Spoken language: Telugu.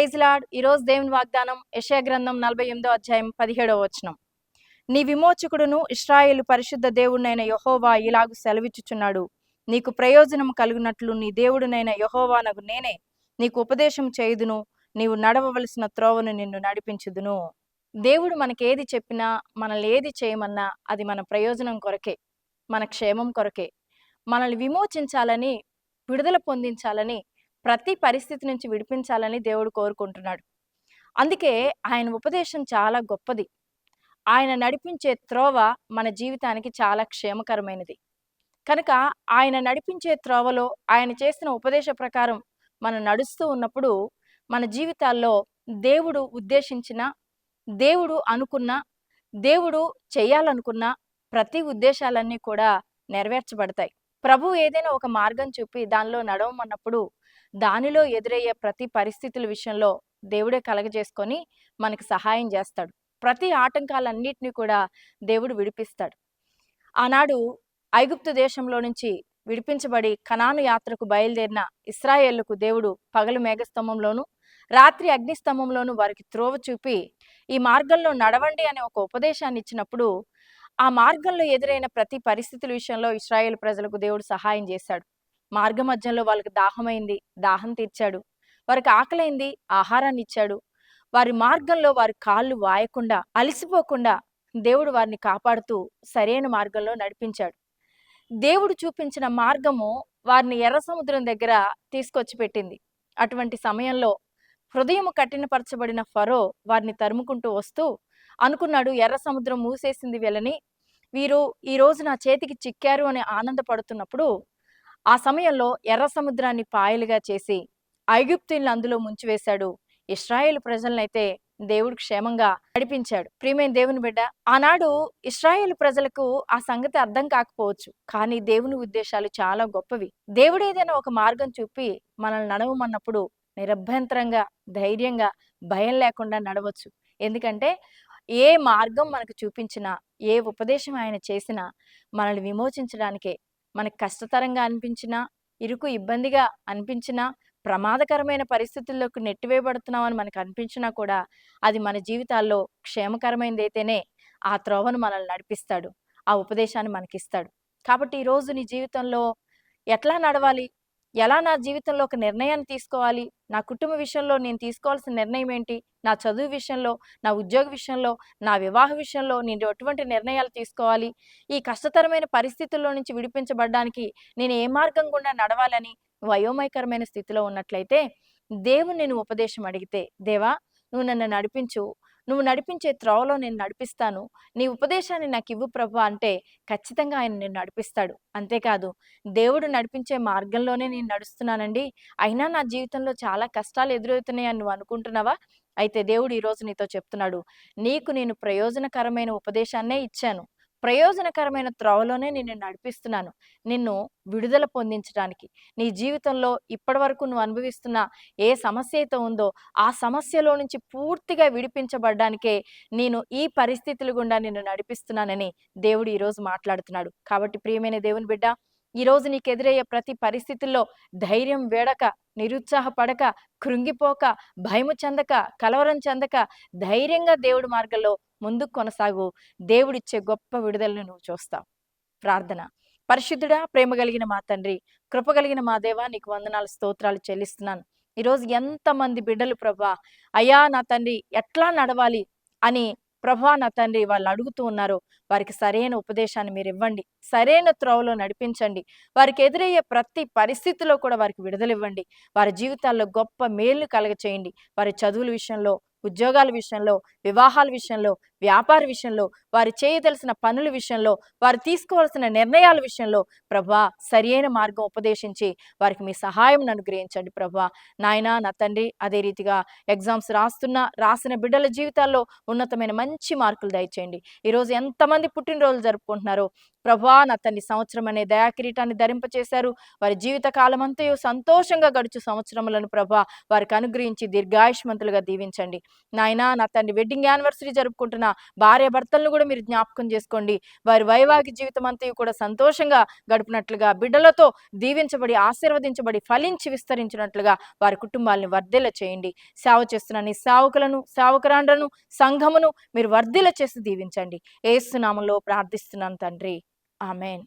Praise lord. ఈరోజు దేవుని వాగ్దానం యెషయా గ్రంథం నలభై ఎనిమిదో అధ్యాయం పదిహేడవ వచనం. నీ విమోచకుడును ఇస్రాయేలు పరిశుద్ధ దేవుడినైన యహోవా ఇలాగు సెలవిచ్చుచున్నాడు. నీకు ప్రయోజనం కలుగునట్లు నీ దేవుడినైన యహోవానకు నేనే. నీకు ఉపదేశం చేయుదును. నీవు నడవవలసిన త్రోవను నిన్ను నడిపించుదును. దేవుడు మనకేది చెప్పినా మనల్ని ఏది చేయమన్నా అది మన ప్రయోజనం కొరకే మన క్షేమం కొరకే. మనల్ని విమోచించాలని విడుదల పొందించాలని ప్రతి పరిస్థితి నుంచి విడిపించాలని దేవుడు కోరుకుంటున్నాడు. అందుకే ఆయన ఉపదేశం చాలా గొప్పది. ఆయన నడిపించే త్రోవ మన జీవితానికి చాలా క్షేమకరమైనది. కనుక ఆయన నడిపించే త్రోవలో ఆయన చేసిన ఉపదేశ ప్రకారం మనం నడుస్తూ ఉన్నప్పుడు మన జీవితాల్లో దేవుడు ఉద్దేశించిన దేవుడు అనుకున్న దేవుడు చేయాలనుకున్న ప్రతి ఉద్దేశాలన్నీ కూడా నెరవేర్చబడతాయి. ప్రభు ఏదైనా ఒక మార్గం చూపి దానిలో నడవమన్నప్పుడు దానిలో ఎదురయ్యే ప్రతి పరిస్థితుల విషయంలో దేవుడే కలగజేసుకొని మనకు సహాయం చేస్తాడు. ప్రతి ఆటంకాలన్నిటినీ కూడా దేవుడు విడిపిస్తాడు. ఆనాడు ఐగుప్తు దేశంలో నుంచి విడిపించబడి కనాను యాత్రకు బయలుదేరిన ఇస్రాయేళ్ళకు దేవుడు పగలు మేఘస్తంభంలోను రాత్రి అగ్నిస్తంభంలోను వారికి త్రోవ చూపి ఈ మార్గంలో నడవండి అనే ఒక ఉపదేశాన్ని ఇచ్చినప్పుడు ఆ మార్గంలో ఎదురైన ప్రతి పరిస్థితుల విషయంలో ఇస్రాయేల్ ప్రజలకు దేవుడు సహాయం చేశాడు. మార్గ మధ్యంలో వాళ్ళకి దాహమైంది దాహం తీర్చాడు. వారికి ఆకలైంది ఆహారాన్ని ఇచ్చాడు వారి మార్గంలో వారి కాళ్ళు వాయకుండా అలసిపోకుండా దేవుడు వారిని కాపాడుతూ సరైన మార్గంలో నడిపించాడు. దేవుడు చూపించిన మార్గము వారిని ఎర్ర సముద్రం దగ్గర తీసుకొచ్చి పెట్టింది. అటువంటి సమయంలో హృదయం కఠినపరచబడిన ఫరో వారిని తరుముకుంటూ వస్తూ అనుకున్నాడు ఎర్ర సముద్రం మూసేసింది వీళ్ళని. వీరు ఈ రోజు నా చేతికి చిక్కారు అని ఆనందపడుతున్నప్పుడు ఆ సమయంలో ఎర్ర సముద్రాన్ని పాయలుగా చేసి ఐగుప్తుల్ని అందులో ముంచివేశాడు. ఇస్రాయేల్ ప్రజలనైతే దేవుడు క్షేమంగా నడిపించాడు. ప్రియమైన దేవుని బిడ్డ ఆనాడు ఇస్రాయేల్ ప్రజలకు ఆ సంగతి అర్థం కాకపోవచ్చు కానీ దేవుని ఉద్దేశాలు చాలా గొప్పవి. దేవుడు ఏదైనా ఒక మార్గం చూపి మనల్ని నడవమన్నప్పుడు నిరభ్యంతరంగా ధైర్యంగా భయం లేకుండా నడవచ్చు. ఎందుకంటే ఏ మార్గం మనకు చూపించినా ఏ ఉపదేశం ఆయన చేసినా మనల్ని విమోచించడానికే మనకు కష్టతరంగా అనిపించినా ఇరుకు ఇబ్బందిగా అనిపించినా ప్రమాదకరమైన పరిస్థితుల్లోకి నెట్టివేయబడుతున్నామని మనకు అనిపించినా కూడా అది మన జీవితాల్లో క్షేమకరమైనది అయితేనే ఆ త్రోవను మనల్ని నడిపిస్తాడు ఆ ఉపదేశాన్ని మనకిస్తాడు. కాబట్టి ఈరోజు నీ జీవితంలో ఎట్లా నడవాలి? ఎలా నా జీవితంలో ఒక నిర్ణయాన్ని తీసుకోవాలి? నా కుటుంబ విషయంలో నేను తీసుకోవాల్సిన నిర్ణయం ఏంటి? నా చదువు విషయంలో నా ఉద్యోగ విషయంలో నా వివాహ విషయంలో నేను ఎటువంటి నిర్ణయాలు తీసుకోవాలి? ఈ కష్టతరమైన పరిస్థితుల్లో నుంచి విడిపించబడడానికి నేను ఏ మార్గం గుండా నడవాలని వయోమయకరమైన స్థితిలో ఉన్నట్లయితే దేవుని నేను ఉపదేశం అడిగితే దేవా నువ్వు నన్ను నడిపించు. నువ్వు నడిపించే త్రోవలో నేను నడిపిస్తాను. నీ ఉపదేశాన్ని నాకు ఇవ్వు ప్రభు అంటే ఖచ్చితంగా ఆయన నేను నడిపిస్తాడు. అంతేకాదు దేవుడు నడిపించే మార్గంలోనే నేను నడుస్తున్నానండి. అయినా నా జీవితంలో చాలా కష్టాలు ఎదురవుతున్నాయని నువ్వు అనుకుంటున్నావా? అయితే దేవుడు ఈరోజు నీతో చెప్తున్నాడు నీకు నేను ప్రయోజనకరమైన ఉపదేశాన్నే ఇచ్చాను. ప్రయోజనకరమైన త్రోవలోనే నిన్ను నడిపిస్తున్నాను. నిన్ను విడుదల పొందించడానికి నీ జీవితంలో ఇప్పటి వరకు నువ్వు అనుభవిస్తున్న ఏ సమస్య అయితే ఉందో ఆ సమస్యలో నుంచి పూర్తిగా విడిపించబడ్డానికే నేను ఈ పరిస్థితులు గుండా నిన్ను నడిపిస్తున్నానని దేవుడు ఈరోజు మాట్లాడుతున్నాడు. కాబట్టి ప్రియమైన దేవుని బిడ్డ ఈరోజు నీకు ఎదురయ్యే ప్రతి పరిస్థితుల్లో ధైర్యం వేడక నిరుత్సాహపడక కృంగిపోక భయము చెందక కలవరం చెందక ధైర్యంగా దేవుడి మార్గంలో ముందుకు కొనసాగు. దేవుడిచ్చే గొప్ప విడుదలను నువ్వు చూస్తావు. ప్రార్థన. పరిశుద్ధుడా ప్రేమ కలిగిన మా తండ్రి కృప కలిగిన మా దేవా నీకు వందనాలు స్తోత్రాలు చెల్లిస్తున్నాను. ఈరోజు ఎంతమంది బిడ్డలు ప్రభా అయ్యా నా తండ్రి ఎట్లా నడవాలి అని ప్రభా నా తండ్రి వాళ్ళు అడుగుతూ ఉన్నారు వారికి సరైన ఉపదేశాన్ని మీరు ఇవ్వండి సరైన త్రోవలో నడిపించండి వారికి ఎదురయ్యే ప్రతి పరిస్థితిలో కూడా వారికి విడుదలివ్వండి వారి జీవితాల్లో గొప్ప మేలు కలగ చేయండి వారి చదువుల విషయంలో ఉద్యోగాల విషయంలో వివాహాల విషయంలో వ్యాపార విషయంలో వారు చేయదలసిన పనుల విషయంలో వారు తీసుకోవాల్సిన నిర్ణయాల విషయంలో ప్రభా సరియైన మార్గం ఉపదేశించి వారికి మీ సహాయం అనుగ్రహించండి ప్రభా. నాయన నా తండ్రి అదే రీతిగా ఎగ్జామ్స్ రాస్తున్న రాసిన బిడ్డల జీవితాల్లో ఉన్నతమైన మంచి మార్కులు దయచేయండి. ఈరోజు ఎంతమంది పుట్టినరోజులు జరుపుకుంటున్నారో ప్రభా నా తండ్రి సంవత్సరం అనే దయాకిరీటాన్ని ధరింపచేశారు. వారి జీవిత కాలం అంతయు సంతోషంగా గడుచు సంవత్సరములను ప్రభా వారికి అనుగ్రహించి దీర్ఘాయుష్మంతులుగా దీవించండి. నాయనా నా తండ్రి వెడ్డింగ్ యానివర్సరీ జరుపుకుంటున్న భార్య భర్తలను కూడా మీరు జ్ఞాపకం చేసుకోండి. వారి వైవాహిక జీవితం అంతా కూడా సంతోషంగా గడిపినట్లుగా బిడ్డలతో దీవించబడి ఆశీర్వదించబడి ఫలించి విస్తరించినట్లుగా వారి కుటుంబాలను వర్ధిల చేయండి. సేవ చేస్తున్న నీ సేవకులను సేవకురాండ్రను సంఘమును మీరు వర్ధిల చేసి దీవించండి. ఏసునామంలో ప్రార్థిస్తున్నాను తండ్రి. ఆమెన్.